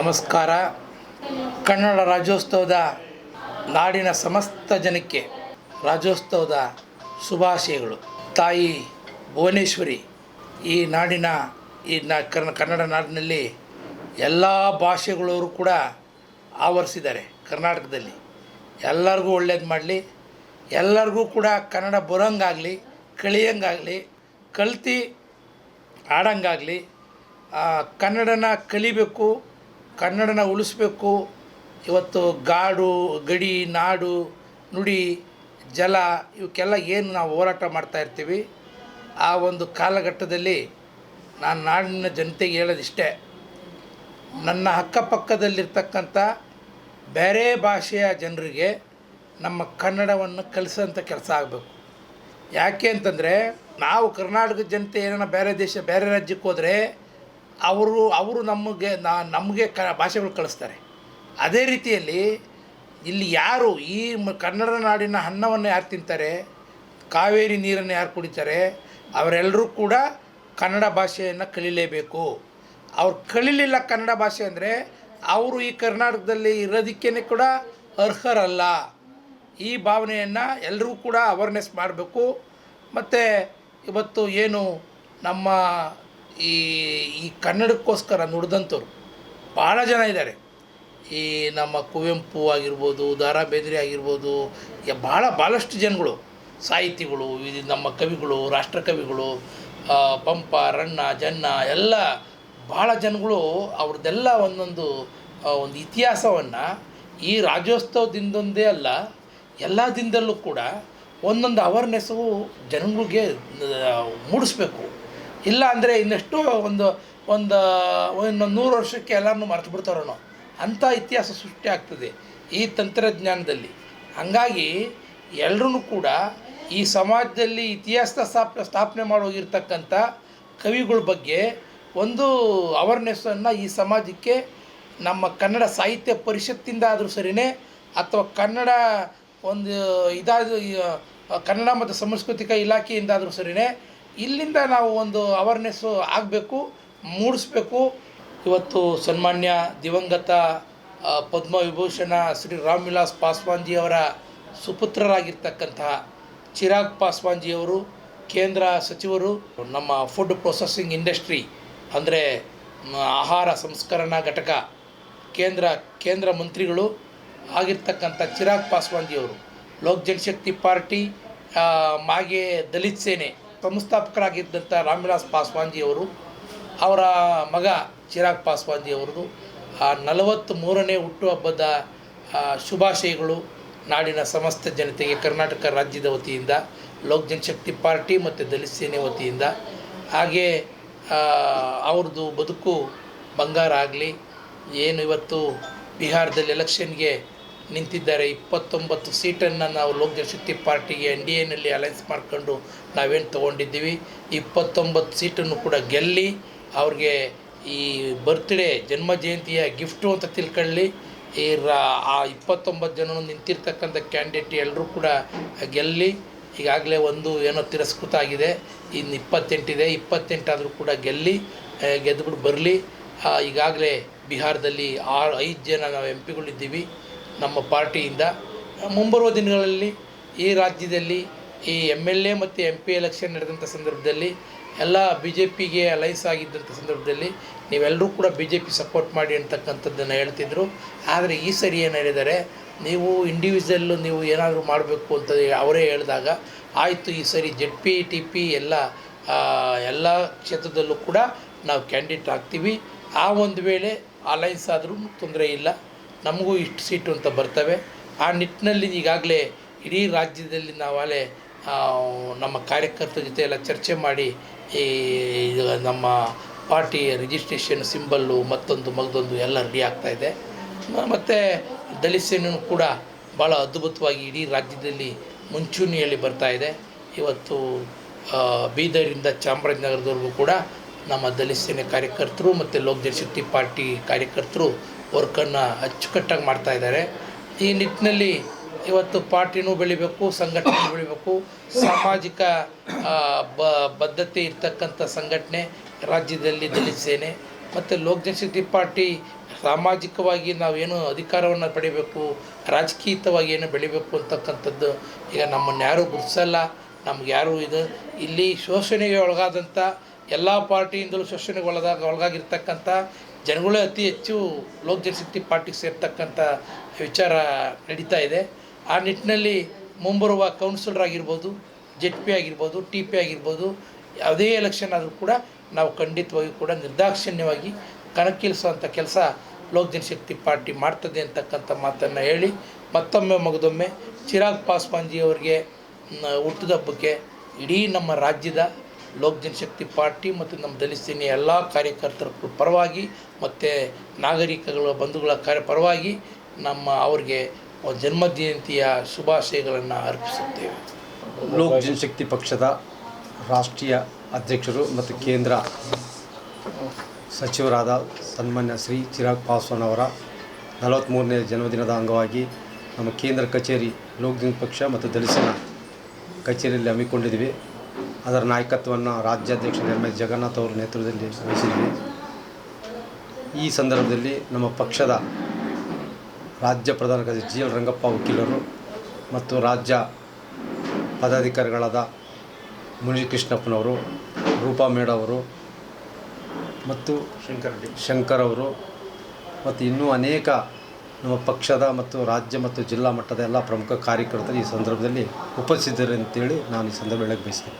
ನಮಸ್ಕಾರ. ಕನ್ನಡ ರಾಜ್ಯೋತ್ಸವದ ನಾಡಿನ ಸಮಸ್ತ ಜನಕ್ಕೆ ರಾಜ್ಯೋತ್ಸವದ ಶುಭಾಶಯಗಳು. ತಾಯಿ ಭುವನೇಶ್ವರಿ, ಈ ನಾಡಿನ, ಈ ನಾ ಕನ್ನಡ ನಾಡಿನಲ್ಲಿ ಎಲ್ಲ ಭಾಷೆಗಳವರು ಕೂಡ ಆವರಿಸಿದ್ದಾರೆ ಕರ್ನಾಟಕದಲ್ಲಿ. ಎಲ್ಲರಿಗೂ ಒಳ್ಳೇದು ಮಾಡಲಿ. ಎಲ್ಲರಿಗೂ ಕೂಡ ಕನ್ನಡ ಬರೋಂಗಾಗಲಿ, ಕಳಿಯಂಗಾಗಲಿ, ಕಲ್ತು ಆಡಂಗಾಗಲಿ ಕನ್ನಡನ ಕಲಿಬೇಕು ಕನ್ನಡನ ಉಳಿಸ್ಬೇಕು. ಇವತ್ತು ಗಾಡು, ಗಡಿ, ನಾಡು, ನುಡಿ, ಜಲ ಇವಕ್ಕೆಲ್ಲ ಏನು ನಾವು ಹೋರಾಟ ಮಾಡ್ತಾಯಿರ್ತೀವಿ ಆ ಒಂದು ಕಾಲಘಟ್ಟದಲ್ಲಿ ನಾನು ನಾಡಿನ ಜನತೆಗೆ ಹೇಳೋದಿಷ್ಟೇ. ನನ್ನ ಅಕ್ಕಪಕ್ಕದಲ್ಲಿರ್ತಕ್ಕಂಥ ಬೇರೆ ಭಾಷೆಯ ಜನರಿಗೆ ನಮ್ಮ ಕನ್ನಡವನ್ನು ಕಲಿಸೋಂಥ ಕೆಲಸ ಆಗಬೇಕು. ಯಾಕೆ ಅಂತಂದರೆ ನಾವು ಕರ್ನಾಟಕದ ಜನತೆ ಏನಾರ ಬೇರೆ ದೇಶ, ಬೇರೆ ರಾಜ್ಯಕ್ಕೆ ಹೋದರೆ ಅವರು ಅವರು ನಮಗೆ ನಮಗೆ ಕ, ಭಾಷೆಗಳು ಕಳಿಸ್ತಾರೆ. ಅದೇ ರೀತಿಯಲ್ಲಿ ಇಲ್ಲಿ ಯಾರು ಈ ಕನ್ನಡ ನಾಡಿನ ಅನ್ನವನ್ನು ಯಾರು ತಿಂತಾರೆ, ಕಾವೇರಿ ನೀರನ್ನು ಯಾರು ಕುಡಿತಾರೆ, ಅವರೆಲ್ಲರೂ ಕೂಡ ಕನ್ನಡ ಭಾಷೆಯನ್ನು ಕಲೀಲೇಬೇಕು. ಅವ್ರು ಕಲೀಲಿಲ್ಲ ಕನ್ನಡ ಭಾಷೆ ಅಂದರೆ ಅವರು ಈ ಕರ್ನಾಟಕದಲ್ಲಿ ಇರೋದಕ್ಕೇ ಕೂಡ ಅರ್ಹರಲ್ಲ. ಈ ಭಾವನೆಯನ್ನು ಎಲ್ಲರೂ ಕೂಡ ಅವೇರ್ನೆಸ್ ಮಾಡಬೇಕು. ಮತ್ತು ಇವತ್ತು ಏನು ನಮ್ಮ ಈ ಈ ಕನ್ನಡಕ್ಕೋಸ್ಕರ ನುಡಿದಂಥವ್ರು ಭಾಳ ಜನ ಇದ್ದಾರೆ. ಈ ನಮ್ಮ ಕುವೆಂಪು ಆಗಿರ್ಬೋದು ದ ರಾ ಬೇಂದ್ರೆ ಆಗಿರ್ಬೋದು ಭಾಳ ಭಾಳಷ್ಟು ಜನಗಳು, ಸಾಹಿತಿಗಳು ಇದು ನಮ್ಮ ಕವಿಗಳು, ರಾಷ್ಟ್ರಕವಿಗಳು ಪಂಪ, ರಣ್ಣ, ಜನ್ನ, ಎಲ್ಲ ಭಾಳ ಜನಗಳು ಅವ್ರದ್ದೆಲ್ಲ ಒಂದೊಂದು ಒಂದು ಇತಿಹಾಸವನ್ನು ಈ ರಾಜ್ಯೋತ್ಸವದಿಂದೊಂದೇ ಅಲ್ಲ ಎಲ್ಲ ದಿನದಲ್ಲೂ ಕೂಡ ಒಂದೊಂದು ಅವೇರ್ನೆಸ್ಸು ಜನಗಳಿಗೆ ಮೂಡಿಸ್ಬೇಕು. ಇಲ್ಲ ಅಂದರೆ ಇನ್ನೆಷ್ಟೋ ಒಂದು ಒಂದು ಇನ್ನೊಂದು ನೂರು ವರ್ಷಕ್ಕೆ ಎಲ್ಲರನ್ನೂ ಮರೆತು ಬಿಡ್ತಾರೋ ಅಂಥ ಇತಿಹಾಸ ಸೃಷ್ಟಿ ಆಗ್ತದೆ ಈ ತಂತ್ರಜ್ಞಾನದಲ್ಲಿ. ಹಾಗಾಗಿ ಎಲ್ಲರೂ ಕೂಡ ಈ ಸಮಾಜದಲ್ಲಿ ಇತಿಹಾಸದ ಸ್ಥಾಪನೆ ಸ್ಥಾಪನೆ ಮಾಡೋಗಿರ್ತಕ್ಕಂಥ ಕವಿಗಳ ಬಗ್ಗೆ ಒಂದು ಅವೇರ್ನೆಸ್ಸನ್ನು ಈ ಸಮಾಜಕ್ಕೆ ನಮ್ಮ ಕನ್ನಡ ಸಾಹಿತ್ಯ ಪರಿಷತ್ತಿಂದ ಆದರೂ ಸರಿಯೇ ಅಥವಾ ಕನ್ನಡ ಒಂದು ಇದಾದ, ಕನ್ನಡ ಮತ್ತು ಸಾಂಸ್ಕೃತಿಕ ಇಲಾಖೆಯಿಂದಾದರೂ ಸರಿಯೇ ಇಲ್ಲಿಂದ ನಾವು ಒಂದು ಅವೇರ್ನೆಸ್ಸು ಆಗಬೇಕು, ಮೂಡಿಸ್ಬೇಕು. ಇವತ್ತು ಸನ್ಮಾನ್ಯ ದಿವಂಗತ ಪದ್ಮವಿಭೂಷಣ ಶ್ರೀ ರಾಮ್ ವಿಲಾಸ್ ಪಾಸ್ವಾನ್ಜಿ ಅವರ ಸುಪುತ್ರರಾಗಿರ್ತಕ್ಕಂತಹ ಚಿರಾಗ್ ಪಾಸ್ವಾನ್ಜಿಯವರು, ಕೇಂದ್ರ ಸಚಿವರು, ನಮ್ಮ ಫುಡ್ ಪ್ರೊಸೆಸಿಂಗ್ ಇಂಡಸ್ಟ್ರಿ ಅಂದರೆ ಆಹಾರ ಸಂಸ್ಕರಣಾ ಘಟಕ, ಕೇಂದ್ರ ಕೇಂದ್ರ ಮಂತ್ರಿಗಳು ಆಗಿರ್ತಕ್ಕಂಥ ಚಿರಾಗ್ ಪಾಸ್ವಾನ್ಜಿಯವರು. ಲೋಕ್ ಜನಶಕ್ತಿ ಪಾರ್ಟಿ ಮಾಗೆ ದಲಿತ್ ಸೇನೆ ಸಂಸ್ಥಾಪಕರಾಗಿದ್ದಂಥ ರಾಮ್ವಿಲಾಸ್ ಪಾಸ್ವಾನ್ಜಿಯವರು, ಅವರ ಮಗ ಚಿರಾಗ್ ಪಾಸ್ವಾನ್ಜಿ ಅವ್ರದ್ದು ಆ ನಲವತ್ತ್ ಮೂರನೇ ಹುಟ್ಟುಹಬ್ಬದ ಶುಭಾಶಯಗಳು ನಾಡಿನ ಸಮಸ್ತ ಜನತೆಗೆ ಕರ್ನಾಟಕ ರಾಜ್ಯದ ವತಿಯಿಂದ, ಲೋಕ್ ಜನಶಕ್ತಿ ಪಾರ್ಟಿ ಮತ್ತು ದಲಿತ ಸೇನೆ ವತಿಯಿಂದ. ಹಾಗೆ ಅವ್ರದ್ದು ಬದುಕು ಬಂಗಾರ ಆಗಲಿ, ಏನು ಇವತ್ತು ಬಿಹಾರದಲ್ಲಿ ಎಲೆಕ್ಷನ್ಗೆ ನಿಂತಿದ್ದಾರೆ. ಇಪ್ಪತ್ತೊಂಬತ್ತು ಸೀಟನ್ನು ನಾವು ಲೋಕ್ ಜನಶಕ್ತಿ ಪಾರ್ಟಿಗೆ ಎನ್ ಡಿ ಎನಲ್ಲಿ ಅಲೈನ್ಸ್ ಮಾಡಿಕೊಂಡು ನಾವೇನು ತೊಗೊಂಡಿದ್ದೀವಿ. ಇಪ್ಪತ್ತೊಂಬತ್ತು ಸೀಟನ್ನು ಕೂಡ ಗೆಲ್ಲಿ ಅವ್ರಿಗೆ ಈ ಬರ್ತ್ಡೇ ಜನ್ಮ ಜಯಂತಿಯ ಗಿಫ್ಟು ಅಂತ ತಿಳ್ಕೊಳ್ಳಿ. ಈ ಆ ಇಪ್ಪತ್ತೊಂಬತ್ತು ಜನನು ನಿಂತಿರ್ತಕ್ಕಂಥ ಕ್ಯಾಂಡಿಡೇಟ್ ಎಲ್ಲರೂ ಕೂಡ ಗೆಲ್ಲಿ ಈಗಾಗಲೇ ಒಂದು ಏನೋ ತಿರಸ್ಕೃತ ಆಗಿದೆ. ಇನ್ನು ಇಪ್ಪತ್ತೆಂಟಿದೆ ಇಪ್ಪತ್ತೆಂಟಾದರೂ ಕೂಡ ಗೆಲ್ಲಿ ಗೆದ್ದುಬಿಟ್ಟು ಬರಲಿ. ಈಗಾಗಲೇ ಬಿಹಾರದಲ್ಲಿ ಆರು, ಐದು ಜನ ನಾವು ಎಂ ಪಿಗಳಿದ್ದೀವಿ. ನಮ್ಮ ಪಾರ್ಟಿಯಿಂದ. ಮುಂಬರುವ ದಿನಗಳಲ್ಲಿ ಈ ರಾಜ್ಯದಲ್ಲಿ ಈ ಎಂ ಎಲ್ ಎ ಮತ್ತು ಎಂ ಪಿ ಎಲೆಕ್ಷನ್ ನಡೆದಂಥ ಸಂದರ್ಭದಲ್ಲಿ ಎಲ್ಲ ಬಿ ಜೆ ಪಿಗೆ ಅಲೈನ್ಸ್ ಆಗಿದ್ದಂಥ ಸಂದರ್ಭದಲ್ಲಿ ನೀವೆಲ್ಲರೂ ಕೂಡ ಬಿ ಜೆ ಪಿ ಸಪೋರ್ಟ್ ಮಾಡಿ ಅಂತಕ್ಕಂಥದ್ದನ್ನು ಹೇಳ್ತಿದ್ರು. ಆದರೆ ಈ ಸರಿ ಏನು ಹೇಳಿದರೆ ನೀವು ಇಂಡಿವಿಜುವಲ್ಲು ನೀವು ಏನಾದರೂ ಮಾಡಬೇಕು ಅಂತ ಅವರೇ ಹೇಳಿದಾಗ ಆಯಿತು ಈ ಸರಿ ಜೆಡ್ ಪಿ ಟಿ ಪಿ ಎಲ್ಲ ಎಲ್ಲ ಕ್ಷೇತ್ರದಲ್ಲೂ ಕೂಡ ನಾವು ಕ್ಯಾಂಡಿಡೇಟ್ ಆಗ್ತೀವಿ. ಆ ಒಂದು ವೇಳೆ ಅಲೈನ್ಸ್ ಆದರೂ ತೊಂದರೆ ಇಲ್ಲ. ನಮಗೂ ಇಷ್ಟು ಸೀಟು ಅಂತ ಬರ್ತವೆ. ಆ ನಿಟ್ಟಿನಲ್ಲಿ ಈಗಾಗಲೇ ಇಡೀ ರಾಜ್ಯದಲ್ಲಿ ನಾವಾಗಲೇ ನಮ್ಮ ಕಾರ್ಯಕರ್ತರ ಜೊತೆ ಎಲ್ಲ ಚರ್ಚೆ ಮಾಡಿ ಈ, ಇದು ನಮ್ಮ ಪಾರ್ಟಿ ರಿಜಿಸ್ಟ್ರೇಷನ್ ಸಿಂಬಲ್ಲು, ಮತ್ತೊಂದು ಮಗದೊಂದು ಎಲ್ಲ ರೆಡಿ ಆಗ್ತಾಯಿದೆ ಮತ್ತು ದಲಿತ ಸೇನೆಯೂ ಕೂಡ ಭಾಳ ಅದ್ಭುತವಾಗಿ ಇಡೀ ರಾಜ್ಯದಲ್ಲಿ ಮುಂಚೂಣಿಯಲ್ಲಿ ಬರ್ತಾ ಇದೆ. ಇವತ್ತು ಬೀದರಿಂದ ಚಾಮರಾಜನಗರದವರೆಗೂ ಕೂಡ ನಮ್ಮ ದಲಿತ ಸೇನೆ ಕಾರ್ಯಕರ್ತರು ಮತ್ತು ಲೋಕ್ ಜನಶಕ್ತಿ ಪಾರ್ಟಿ ಕಾರ್ಯಕರ್ತರು ವರ್ಕನ್ನು ಅಚ್ಚುಕಟ್ಟಾಗಿ ಮಾಡ್ತಾ ಇದ್ದಾರೆ. ಈ ನಿಟ್ಟಿನಲ್ಲಿ ಇವತ್ತು ಪಾರ್ಟಿನೂ ಬೆಳಿಬೇಕು ಸಂಘಟನೆ ಬೆಳಿಬೇಕು. ಸಾಮಾಜಿಕ ಬದ್ಧತೆ ಇರ್ತಕ್ಕಂಥ ಸಂಘಟನೆ ರಾಜ್ಯದಲ್ಲಿ ದಲಿತ ಸೇನೆ ಮತ್ತು ಲೋಕ್ ಜನಶಕ್ತಿ ಪಾರ್ಟಿ ಸಾಮಾಜಿಕವಾಗಿ ನಾವೇನು ಅಧಿಕಾರವನ್ನು ಪಡಿಬೇಕು, ರಾಜಕೀಯತವಾಗಿ ಏನು ಬೆಳಿಬೇಕು ಅಂತಕ್ಕಂಥದ್ದು ಈಗ ನಮ್ಮನ್ನು ಯಾರೂ ಗುರುತಿಸಲ್ಲ. ನಮ್ಗೆ ಯಾರೂ ಇದು, ಇಲ್ಲಿ ಶೋಷಣೆಗೆ ಒಳಗಾದಂಥ ಎಲ್ಲ ಪಾರ್ಟಿಯಿಂದಲೂ ಶೋಷಣೆಗೆ ಒಳಗಾಗ ಒಳಗಾಗಿರ್ತಕ್ಕಂಥ ಜನಗಳೇ ಅತಿ ಹೆಚ್ಚು ಲೋಕ್ ಜನಶಕ್ತಿ ಪಾರ್ಟಿಗೆ ಸೇರ್ತಕ್ಕಂಥ ವಿಚಾರ ನಡೀತಾ ಇದೆ. ಆ ನಿಟ್ಟಿನಲ್ಲಿ ಮುಂಬರುವ ಕೌನ್ಸಿಲರ್ ಆಗಿರ್ಬೋದು ಜೆಡ್ ಪಿ ಆಗಿರ್ಬೋದು, ಟಿ ಪಿ ಆಗಿರ್ಬೋದು, ಯಾವುದೇ ಎಲೆಕ್ಷನ್ ಆದರೂ ಕೂಡ ನಾವು ಖಂಡಿತವಾಗಿ ಕೂಡ ನಿರ್ದಾಕ್ಷಿಣ್ಯವಾಗಿ ಕಣಕ್ಕಿಳಿಸುವಂಥ ಕೆಲಸ ಲೋಕ್ ಜನಶಕ್ತಿ ಪಾರ್ಟಿ ಮಾಡ್ತದೆ ಅಂತಕ್ಕಂಥ ಮಾತನ್ನು ಹೇಳಿ, ಮತ್ತೊಮ್ಮೆ ಮಗದೊಮ್ಮೆ ಚಿರಾಗ್ ಪಾಸ್ವಾನ್ಜಿ ಅವರಿಗೆ, ನ- ಹುಟ್ಟಿದ ಹಬ್ಬಕ್ಕೆ ಇಡೀ ನಮ್ಮ ರಾಜ್ಯದ ಲೋಕ್ ಜನಶಕ್ತಿ ಪಾರ್ಟಿ ಮತ್ತು ನಮ್ಮ ದಲಿತ ಸೇನೆಯ ಎಲ್ಲ ಕಾರ್ಯಕರ್ತರ ಪರವಾಗಿ ಮತ್ತು ನಾಗರಿಕಗಳ ಬಂಧುಗಳ ಕಾರ್ಯ ಪರವಾಗಿ ನಮ್ಮ ಅವ್ರಿಗೆ ಜನ್ಮ ಜಯಂತಿಯ ಶುಭಾಶಯಗಳನ್ನು ಅರ್ಪಿಸುತ್ತೇವೆ. ಲೋಕ್ ಜನಶಕ್ತಿ ಪಕ್ಷದ ರಾಷ್ಟ್ರೀಯ ಅಧ್ಯಕ್ಷರು ಮತ್ತು ಕೇಂದ್ರ ಸಚಿವರಾದ ಸನ್ಮಾನ್ಯ ಶ್ರೀ ಚಿರಾಗ್ ಪಾಸ್ವಾನ್ ಅವರ ನಲವತ್ತ್ಮೂರನೇ ಜನ್ಮದಿನದ ಅಂಗವಾಗಿ ನಮ್ಮ ಕೇಂದ್ರ ಕಚೇರಿ ಲೋಕ್ ಜನ ಪಕ್ಷ ಮತ್ತು ದಲಿತನ ಕಚೇರಿಯಲ್ಲಿ ಹಮ್ಮಿಕೊಂಡಿದ್ದೀವಿ. ಅದರ ನಾಯಕತ್ವವನ್ನು ರಾಜ್ಯಾಧ್ಯಕ್ಷ ಎಸ್ ಜಗನ್ನಾಥ್ ಅವರ ನೇತೃತ್ವದಲ್ಲಿ ವಹಿಸಿದ್ವಿ. ಈ ಸಂದರ್ಭದಲ್ಲಿ ನಮ್ಮ ಪಕ್ಷದ ರಾಜ್ಯ ಪ್ರಧಾನ ಕಾರ್ಯದರ್ಶಿ ಜಿ ಎಲ್ ರಂಗಪ್ಪ ವಕೀಲರು ಮತ್ತು ರಾಜ್ಯ ಪದಾಧಿಕಾರಿಗಳಾದ ಮುನಿಕೃಷ್ಣಪ್ಪನವರು ರೂಪಾ ಮೇಡ ಅವರು ಮತ್ತು ಶಂಕರ್ ಶಂಕರ್ ಅವರು ಮತ್ತು ಇನ್ನೂ ಅನೇಕ ನಮ್ಮ ಪಕ್ಷದ ಮತ್ತು ರಾಜ್ಯ ಮತ್ತು ಜಿಲ್ಲಾ ಮಟ್ಟದ ಎಲ್ಲ ಪ್ರಮುಖ ಕಾರ್ಯಕರ್ತರು ಈ ಸಂದರ್ಭದಲ್ಲಿ ಉಪಸ್ಥಿತರು ಅಂತೇಳಿ ನಾನು ಈ ಸಂದರ್ಭ ಹೇಳಕ್ಕೆ ಬಯಸ್ತೇನೆ.